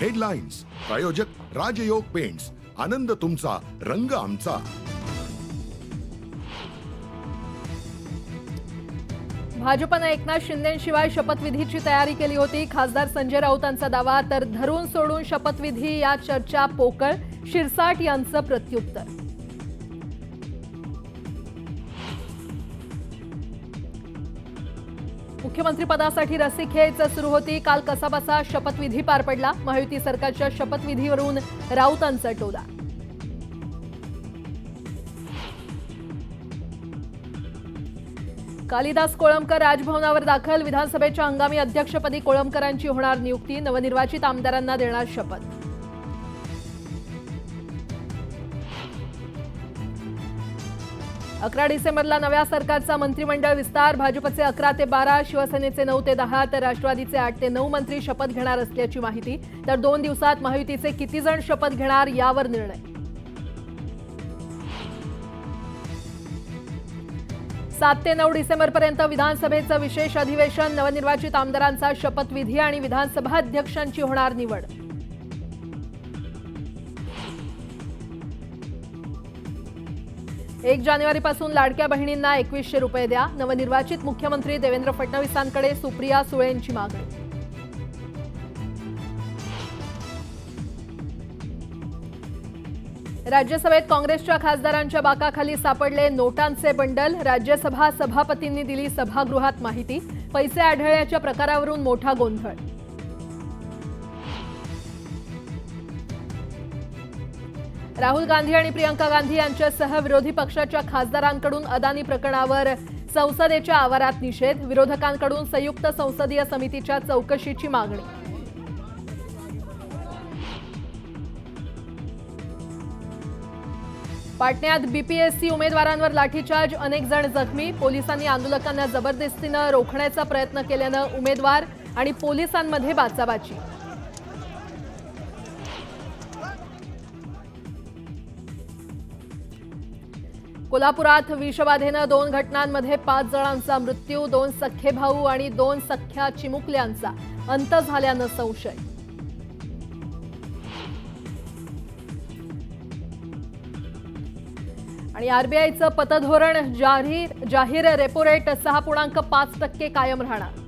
Headlines प्रायोजक राजयोग paints आनंद तुमचा. रंग आमचा. भाजपनं एकनाथ शिंदेशिवाय शपथविधीची तयारी केली होती. खासदार संजय राऊतांचा दावा तर धरून सोडून शपथविधी या चर्चा पोकळ. शिरसाट यांचं प्रत्युत्तर. मुख्यमंत्रीपदासाठी रस्सीखेच सुरू होती. काल कसाबसा शपथविधी पार पडला. महायुती सरकारच्या शपथविधीवरून राऊतांचा टोला. कालिदास कोळंबकर राजभवनावर दाखल. विधानसभेच्या हंगामी अध्यक्षपदी कोळंबकरांची होणार नियुक्ती. नवनिर्वाचित आमदारांना देणार शपथ. अकरा डिसेंबरला नव्या सरकारचा मंत्रिमंडळ विस्तार. भाजपचे अकरा ते बारा शिवसेनेचे नऊ ते दहा तर राष्ट्रवादीचे आठ ते नऊ मंत्री शपथ घेणार असल्याची माहिती. तर दोन दिवसात महायुतीचे किती जण शपथ घेणार यावर निर्णय. सात ते नऊ डिसेंबरपर्यंत विधानसभेचं विशेष अधिवेशन. नवनिर्वाचित आमदारांचा शपथविधी आणि विधानसभा अध्यक्षांची होणार निवड. एक जानेवारीपासून लाडक्या बहिणींना एकवीसशे रुपये द्या. नवनिर्वाचित मुख्यमंत्री देवेंद्र फडणवीसांकडे सुप्रिया सुळेंची मागणी. राज्यसभेत काँग्रेसच्या खासदारांच्या बाकाखाली सापडले नोटांचे बंडल. राज्यसभा सभापतींनी दिली सभागृहात माहिती. पैसे आढळल्याच्या प्रकारावरून मोठा गोंधळ. राहुल गांधी आणि प्रियंका गांधी यांच्यासह विरोधी पक्षाच्या खासदारांकडून अदानी प्रकरणावर संसदेच्या आवारात निषेध विरोधकांकडून संयुक्त संसदीय समितीच्या चौकशीची मागणी. पाटण्यात बीपीएससी उमेदवारांवर लाठीचार्ज अनेक जण जखमी. पोलिसांनी आंदोलकांना जबरदस्तीनं रोखण्याचा प्रयत्न केल्यानं उमेदवार आणि पोलिसांमध्ये बाचाबाची. कोल्हापुरात विषबाधेनं दोन घटनांमध्ये पाच जणांचा मृत्यू दोन सख्खे भाऊ आणि दोन सख्ख्या चिमुकल्यांचा अंत झाल्यानं संशय. आणि आरबीआयचं पतधोरण जाहीर जाहीर रेपो रेट सहा पूर्णांक पाच टक्के कायम राहणार.